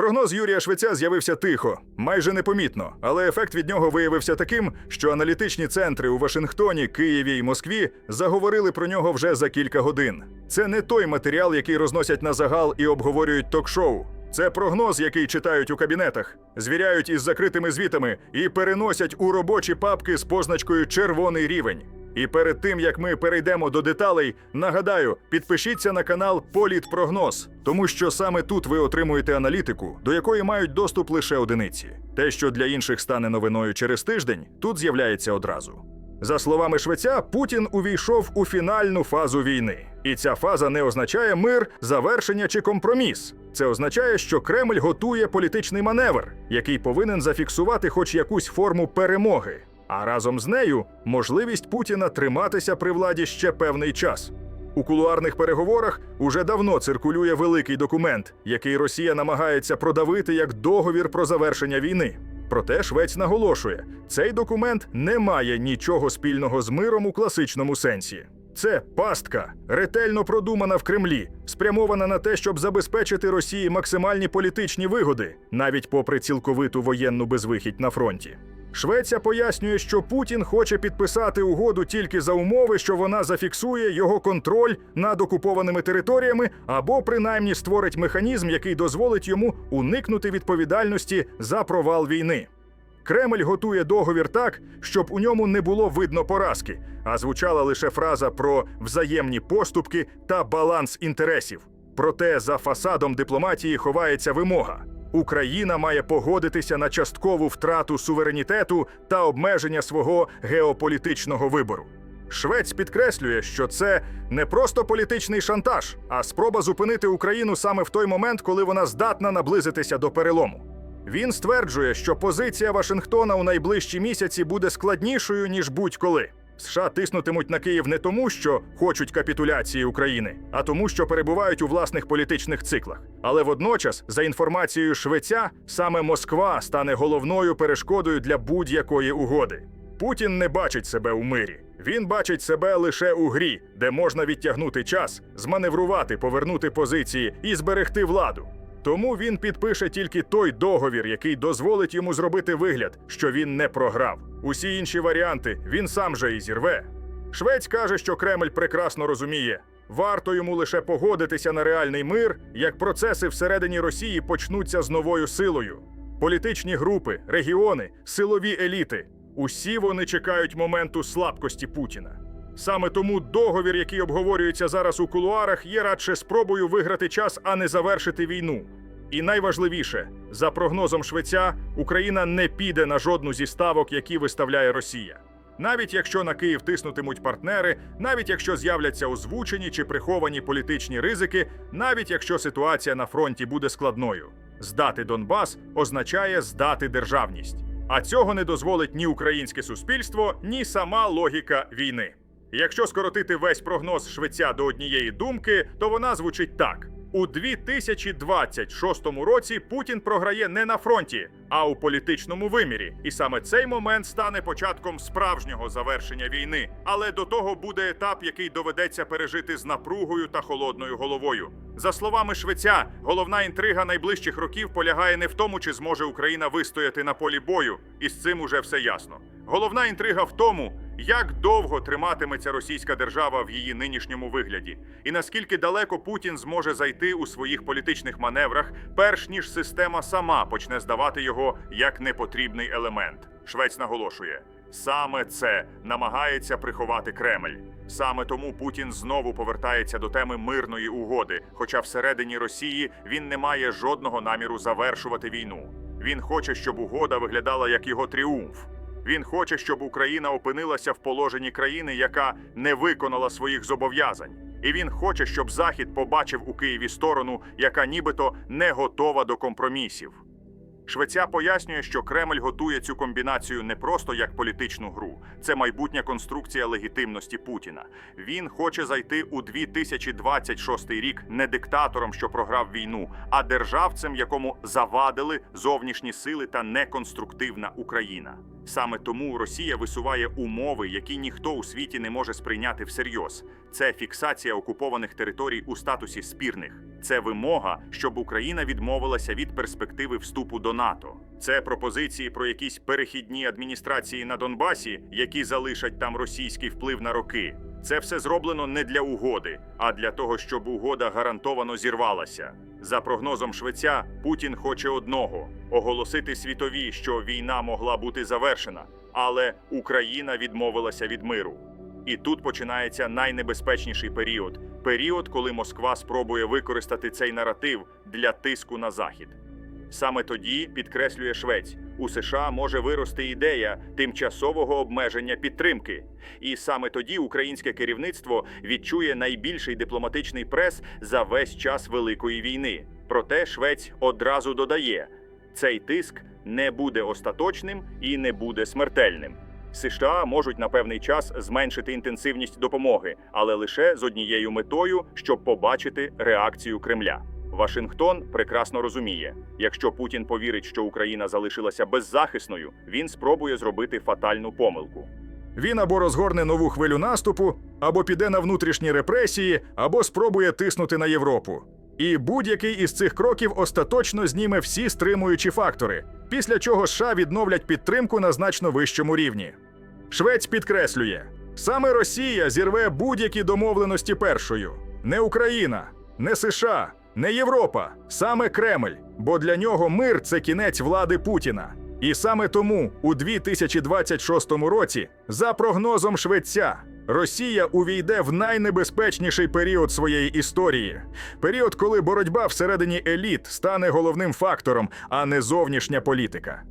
Прогноз Юрія Швеця з'явився тихо, майже непомітно, але ефект від нього виявився таким, що аналітичні центри у Вашингтоні, Києві і Москві заговорили про нього вже за кілька годин. Це не той матеріал, який розносять на загал і обговорюють ток-шоу. Це прогноз, який читають у кабінетах, звіряють із закритими звітами і переносять у робочі папки з позначкою червоний рівень. І перед тим як ми перейдемо до деталей, нагадаю, підпишіться на канал Політпрогноз, тому що саме тут ви отримуєте аналітику, до якої мають доступ лише одиниці. Те, що для інших стане новиною через тиждень, тут з'являється одразу. За словами Швеця, Путін увійшов у фінальну фазу війни, і ця фаза не означає мир, завершення чи компроміс. Це означає, що Кремль готує політичний маневр, який повинен зафіксувати хоч якусь форму перемоги. А разом з нею можливість Путіна триматися при владі ще певний час. У кулуарних переговорах уже давно циркулює великий документ, який Росія намагається продавити як договір про завершення війни. Проте Швець наголошує, цей документ не має нічого спільного з миром у класичному сенсі. Це пастка, ретельно продумана в Кремлі, спрямована на те, щоб забезпечити Росії максимальні політичні вигоди, навіть попри цілковиту воєнну безвихідь на фронті. Швеція пояснює, що Путін хоче підписати угоду тільки за умови, що вона зафіксує його контроль над окупованими територіями, або принаймні створить механізм, який дозволить йому уникнути відповідальності за провал війни. Кремль готує договір так, щоб у ньому не було видно поразки, а звучала лише фраза про взаємні поступки та баланс інтересів. Проте за фасадом дипломатії ховається вимога. Україна має погодитися на часткову втрату суверенітету та обмеження свого геополітичного вибору. Швець підкреслює, що це не просто політичний шантаж, а спроба зупинити Україну саме в той момент, коли вона здатна наблизитися до перелому. Він стверджує, що позиція Вашингтона у найближчі місяці буде складнішою ніж будь-коли. США тиснутимуть на Київ не тому, що хочуть капітуляції України, а тому, що перебувають у власних політичних циклах. Але водночас, за інформацією Швеця, саме Москва стане головною перешкодою для будь-якої угоди. Путін не бачить себе у мирі. Він бачить себе лише у грі, де можна відтягнути час, зманеврувати, повернути позиції і зберегти владу. Тому він підпише тільки той договір, який дозволить йому зробити вигляд, що він не програв. Усі інші варіанти він сам же і зірве. Швець каже, що Кремль прекрасно розуміє. Варто йому лише погодитися на реальний мир, як процеси всередині Росії почнуться з новою силою. Політичні групи, регіони, силові еліти усі вони чекають моменту слабкості Путіна. Саме тому договір, який обговорюється зараз у кулуарах, є радше спробою виграти час, а не завершити війну. І найважливіше, за прогнозом Швеця, Україна не піде на жодну зі ставок, які виставляє Росія. Навіть якщо на Київ тиснутимуть партнери, навіть якщо з'являться озвучені чи приховані політичні ризики, навіть якщо ситуація на фронті буде складною, здати Донбас означає здати державність. А цього не дозволить ні українське суспільство, ні сама логіка війни. Якщо скоротити весь прогноз Швеця до однієї думки, то вона звучить так: у 2026 році Путін програє не на фронті, а у політичному вимірі. І саме цей момент стане початком справжнього завершення війни. Але до того буде етап, який доведеться пережити з напругою та холодною головою. За словами Швеця, головна інтрига найближчих років полягає не в тому, чи зможе Україна вистояти на полі бою, і з цим уже все ясно. Головна інтрига в тому, як довго триматиметься російська держава в її нинішньому вигляді, і наскільки далеко Путін зможе зайти у своїх політичних маневрах, перш ніж система сама почне здавати його як непотрібний елемент. Швець наголошує. Саме це намагається приховати Кремль. Саме тому Путін знову повертається до теми мирної угоди. Хоча всередині Росії він не має жодного наміру завершувати війну. Він хоче, щоб угода виглядала як його тріумф. Він хоче, щоб Україна опинилася в положенні країни, яка не виконала своїх зобов'язань. І він хоче, щоб Захід побачив у Києві сторону, яка нібито не готова до компромісів. Швеця пояснює, що Кремль готує цю комбінацію не просто як політичну гру, це майбутня конструкція легітимності Путіна. Він хоче зайти у 2026 рік не диктатором, що програв війну, а державцем, якому завадили зовнішні сили та неконструктивна Україна. Саме тому Росія висуває умови, які ніхто у світі не може сприйняти всерйоз. Це фіксація окупованих територій у статусі спірних. Це вимога, щоб Україна відмовилася від перспективи вступу до НАТО. Це пропозиції про якісь перехідні адміністрації на Донбасі, які залишать там російський вплив на роки. Це все зроблено не для угоди, а для того, щоб угода гарантовано зірвалася. За прогнозом Швеця, Путін хоче одного оголосити світові, що війна могла бути завершена, але Україна відмовилася від миру. І тут починається найнебезпечніший період період, коли Москва спробує використати цей наратив для тиску на захід. Саме тоді, підкреслює Швець, у США може вирости ідея тимчасового обмеження підтримки. І саме тоді українське керівництво відчує найбільший дипломатичний прес за весь час Великої війни. Проте Швець одразу додає: цей тиск не буде остаточним і не буде смертельним. США можуть на певний час зменшити інтенсивність допомоги, але лише з однією метою, щоб побачити реакцію Кремля. Вашингтон прекрасно розуміє, якщо Путін повірить, що Україна залишилася беззахисною, він спробує зробити фатальну помилку. Він або розгорне нову хвилю наступу, або піде на внутрішні репресії, або спробує тиснути на Європу. І будь-який із цих кроків остаточно зніме всі стримуючі фактори, після чого США відновлять підтримку на значно вищому рівні. Швець підкреслює: саме Росія зірве будь-які домовленості першою, не Україна, не США, не Європа, саме Кремль, бо для нього мир це кінець влади Путіна. І саме тому у 2026 році, за прогнозом Швеця, Росія увійде в найнебезпечніший період своєї історії. Період, коли боротьба всередині еліт стане головним фактором, а не зовнішня політика.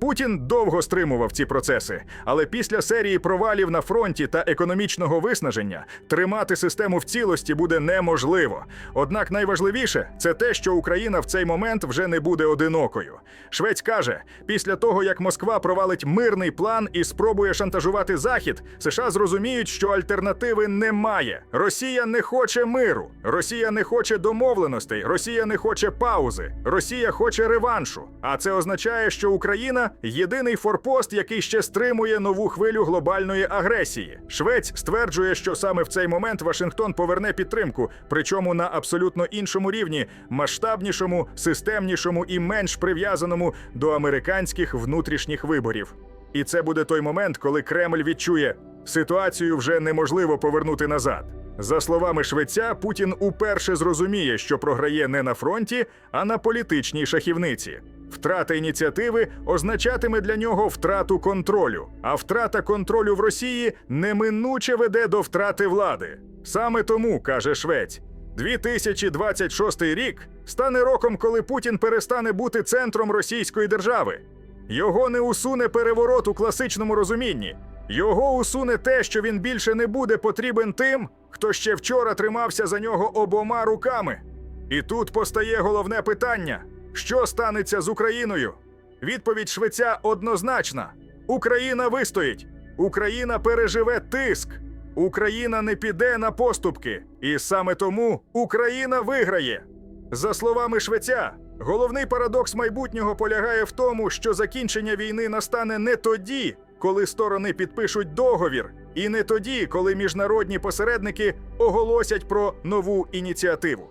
Путін довго стримував ці процеси, але після серії провалів на фронті та економічного виснаження тримати систему в цілості буде неможливо. Однак найважливіше це те, що Україна в цей момент вже не буде одинокою. Швець каже, після того як Москва провалить мирний план і спробує шантажувати Захід, США зрозуміють, що альтернативи немає. Росія не хоче миру, Росія не хоче домовленостей, Росія не хоче паузи, Росія хоче реваншу. А це означає, що Україна єдиний форпост, який ще стримує нову хвилю глобальної агресії. Швець стверджує, що саме в цей момент Вашингтон поверне підтримку, причому на абсолютно іншому рівні, масштабнішому, системнішому і менш прив'язаному до американських внутрішніх виборів. І це буде той момент, коли Кремль відчує, ситуацію вже неможливо повернути назад. За словами швеця, Путін уперше зрозуміє, що програє не на фронті, а на політичній шахівниці. Втрата ініціативи означатиме для нього втрату контролю, а втрата контролю в Росії неминуче веде до втрати влади. Саме тому, каже Швець, 2026 рік стане роком, коли Путін перестане бути центром російської держави. Його не усуне переворот у класичному розумінні. Його усуне те, що він більше не буде потрібен тим, хто ще вчора тримався за нього обома руками. І тут постає головне питання: що станеться з Україною? Відповідь Швеця однозначна: Україна вистоїть, Україна переживе тиск, Україна не піде на поступки, і саме тому Україна виграє. За словами Швеця, головний парадокс майбутнього полягає в тому, що закінчення війни настане не тоді, коли сторони підпишуть договір, і не тоді, коли міжнародні посередники оголосять про нову ініціативу.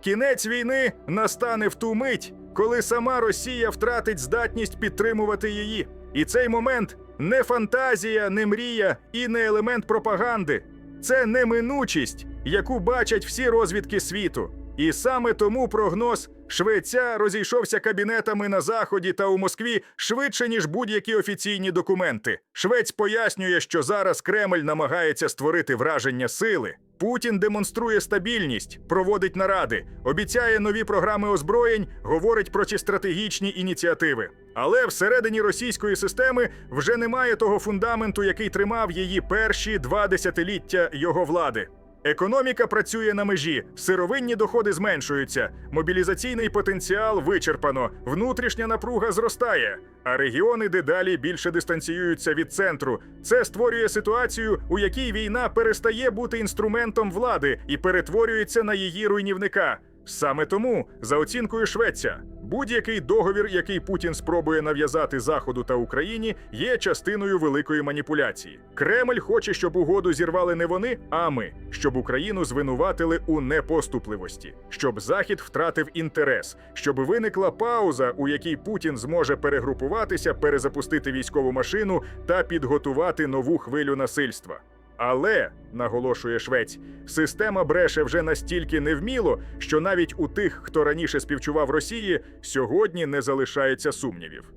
Кінець війни настане в ту мить, коли сама Росія втратить здатність підтримувати її. І цей момент не фантазія, не мрія і не елемент пропаганди. Це неминучість, яку бачать всі розвідки світу. І саме тому прогноз Швеця розійшовся кабінетами на заході та у Москві швидше ніж будь-які офіційні документи. Швець пояснює, що зараз Кремль намагається створити враження сили. Путін демонструє стабільність, проводить наради, обіцяє нові програми озброєнь, говорить про ці стратегічні ініціативи. Але всередині російської системи вже немає того фундаменту, який тримав її перші два десятиліття його влади. Економіка працює на межі, сировинні доходи зменшуються, мобілізаційний потенціал вичерпано, внутрішня напруга зростає, а регіони дедалі більше дистанціюються від центру. Це створює ситуацію, у якій війна перестає бути інструментом влади і перетворюється на її руйнівника. Саме тому, за оцінкою Швеця, Будь-який договір, який Путін спробує нав'язати Заходу та Україні, є частиною великої маніпуляції. Кремль хоче, щоб угоду зірвали не вони, а ми, щоб Україну звинуватили у непоступливості, щоб Захід втратив інтерес, щоб виникла пауза, у якій Путін зможе перегрупуватися, перезапустити військову машину та підготувати нову хвилю насильства. Але, наголошує Швець, система бреше вже настільки невміло, що навіть у тих, хто раніше співчував Росії, сьогодні не залишається сумнівів.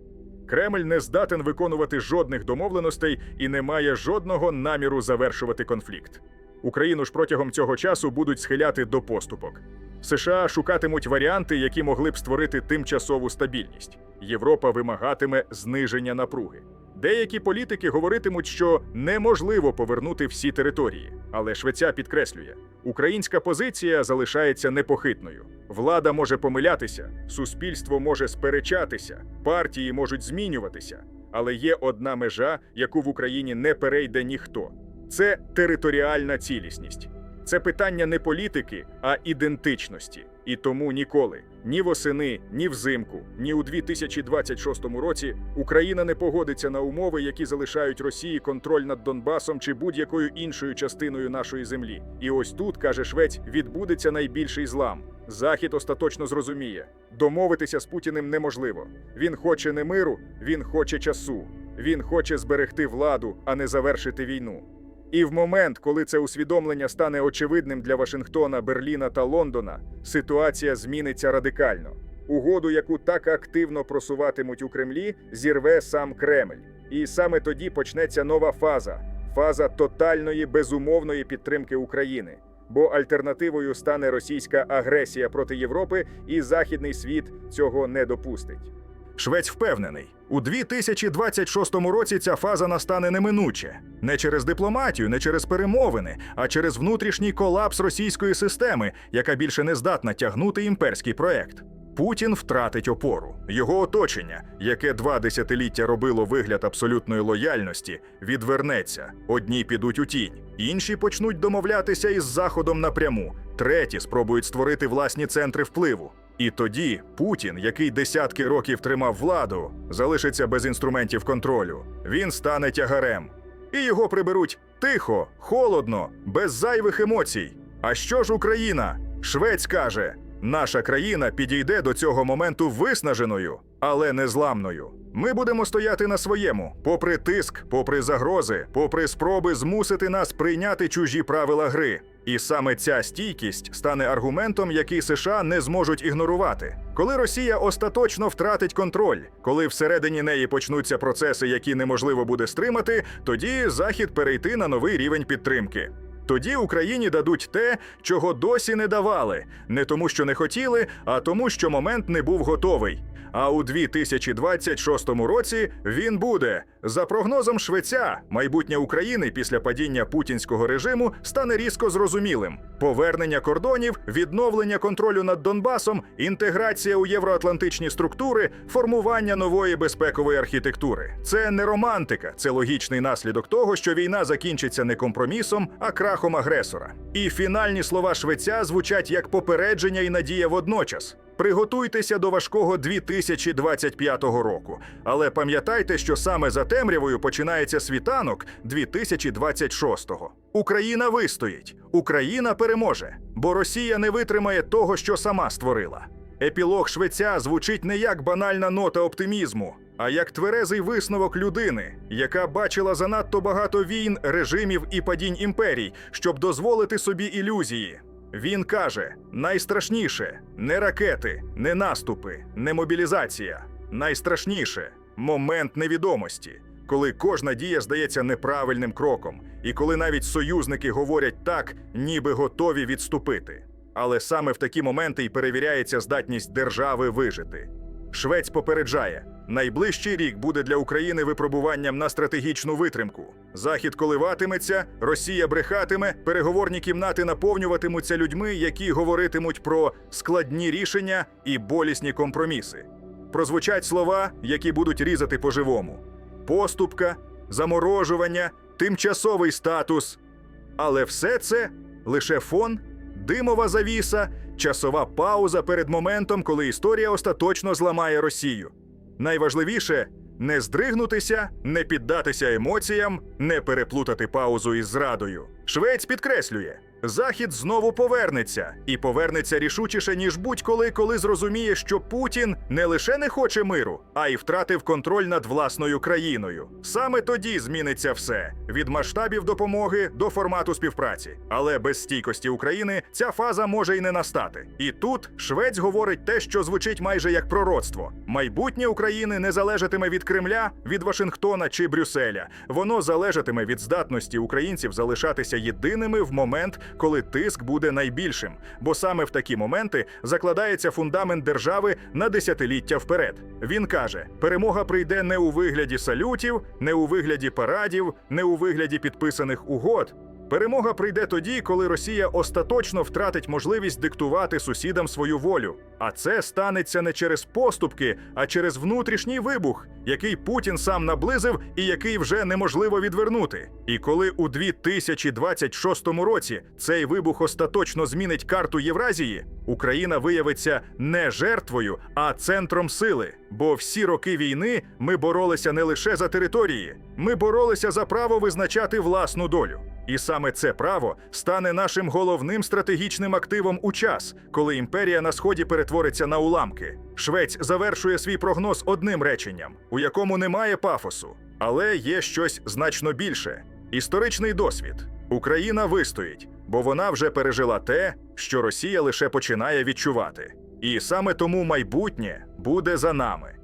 Кремль не здатен виконувати жодних домовленостей і не має жодного наміру завершувати конфлікт. Україну ж протягом цього часу будуть схиляти до поступок. США шукатимуть варіанти, які могли б створити тимчасову стабільність. Європа вимагатиме зниження напруги. Деякі політики говоритимуть, що неможливо повернути всі території, але Швеця підкреслює: українська позиція залишається непохитною. Влада може помилятися, суспільство може сперечатися, партії можуть змінюватися. Але є одна межа, яку в Україні не перейде ніхто: це територіальна цілісність. Це питання не політики, а ідентичності. І тому ніколи, ні восени, ні взимку, ні у 2026 році Україна не погодиться на умови, які залишають Росії контроль над Донбасом чи будь-якою іншою частиною нашої землі. І ось тут, каже Швець, відбудеться найбільший злам. Захід остаточно зрозуміє: домовитися з Путіним неможливо. Він хоче не миру, він хоче часу. Він хоче зберегти владу, а не завершити війну. І в момент, коли це усвідомлення стане очевидним для Вашингтона, Берліна та Лондона, ситуація зміниться радикально. Угоду, яку так активно просуватимуть у Кремлі, зірве сам Кремль. І саме тоді почнеться нова фаза фаза тотальної безумовної підтримки України. Бо альтернативою стане російська агресія проти Європи, і західний світ цього не допустить. Швець впевнений, у 2026 році ця фаза настане неминуче не через дипломатію, не через перемовини, а через внутрішній колапс російської системи, яка більше не здатна тягнути імперський проект. Путін втратить опору. Його оточення, яке два десятиліття робило вигляд абсолютної лояльності, відвернеться. Одні підуть у тінь, інші почнуть домовлятися із заходом напряму, треті спробують створити власні центри впливу. І тоді Путін, який десятки років тримав владу, залишиться без інструментів контролю. Він стане тягарем. І його приберуть тихо, холодно, без зайвих емоцій. А що ж Україна? Швець каже: наша країна підійде до цього моменту виснаженою, але незламною. Ми будемо стояти на своєму, попри тиск, попри загрози, попри спроби змусити нас прийняти чужі правила гри. І саме ця стійкість стане аргументом, який США не зможуть ігнорувати. Коли Росія остаточно втратить контроль, коли всередині неї почнуться процеси, які неможливо буде стримати, тоді Захід перейти на новий рівень підтримки. Тоді Україні дадуть те, чого досі не давали, не тому, що не хотіли, а тому, що момент не був готовий. А у 2026 році він буде. За прогнозом Швеця, майбутнє України після падіння путінського режиму стане різко зрозумілим: повернення кордонів, відновлення контролю над Донбасом, інтеграція у євроатлантичні структури, формування нової безпекової архітектури. Це не романтика, це логічний наслідок того, що війна закінчиться не компромісом, а крахом агресора. І фінальні слова Швеця звучать як попередження і надія водночас. Приготуйтеся до важкого 2025 року. Але пам'ятайте, що саме за темрявою починається світанок 2026-го. Україна вистоїть, Україна переможе, бо Росія не витримає того, що сама створила. Епілог Швеця звучить не як банальна нота оптимізму, а як тверезий висновок людини, яка бачила занадто багато війн, режимів і падінь імперій, щоб дозволити собі ілюзії. Він каже: найстрашніше не ракети, не наступи, не мобілізація. Найстрашніше момент невідомості, коли кожна дія здається неправильним кроком, і коли навіть союзники говорять так, ніби готові відступити. Але саме в такі моменти й перевіряється здатність держави вижити. Швець попереджає: найближчий рік буде для України випробуванням на стратегічну витримку. Захід коливатиметься, Росія брехатиме, переговорні кімнати наповнюватимуться людьми, які говоритимуть про складні рішення і болісні компроміси. Прозвучать слова, які будуть різати по-живому: поступка, заморожування, тимчасовий статус. Але все це лише фон, димова завіса, часова пауза перед моментом, коли історія остаточно зламає Росію. Найважливіше не здригнутися, не піддатися емоціям, не переплутати паузу із зрадою. Швець підкреслює. Захід знову повернеться і повернеться рішучіше ніж будь-коли, коли зрозуміє, що Путін не лише не хоче миру, а й втратив контроль над власною країною. Саме тоді зміниться все від масштабів допомоги до формату співпраці. Але без стійкості України ця фаза може й не настати. І тут Швець говорить те, що звучить майже як пророцтво: майбутнє України не залежатиме від Кремля, від Вашингтона чи Брюсселя. Воно залежатиме від здатності українців залишатися єдиними в момент, коли тиск буде найбільшим. Бо саме в такі моменти закладається фундамент держави на десятиліття вперед. Він каже: перемога прийде не у вигляді салютів, не у вигляді парадів, не у вигляді підписаних угод. Перемога прийде тоді, коли Росія остаточно втратить можливість диктувати сусідам свою волю. А це станеться не через поступки, а через внутрішній вибух, який Путін сам наблизив і який вже неможливо відвернути. І коли у 2026 році цей вибух остаточно змінить карту Євразії, Україна виявиться не жертвою, а центром сили. Бо всі роки війни ми боролися не лише за території, ми боролися за право визначати власну долю. І саме це право стане нашим головним стратегічним активом у час, коли імперія на сході перетвориться на уламки. Швець завершує свій прогноз одним реченням, у якому немає пафосу, але є щось значно більше. Історичний досвід. Україна вистоїть, бо вона вже пережила те, що Росія лише починає відчувати. І саме тому майбутнє буде за нами.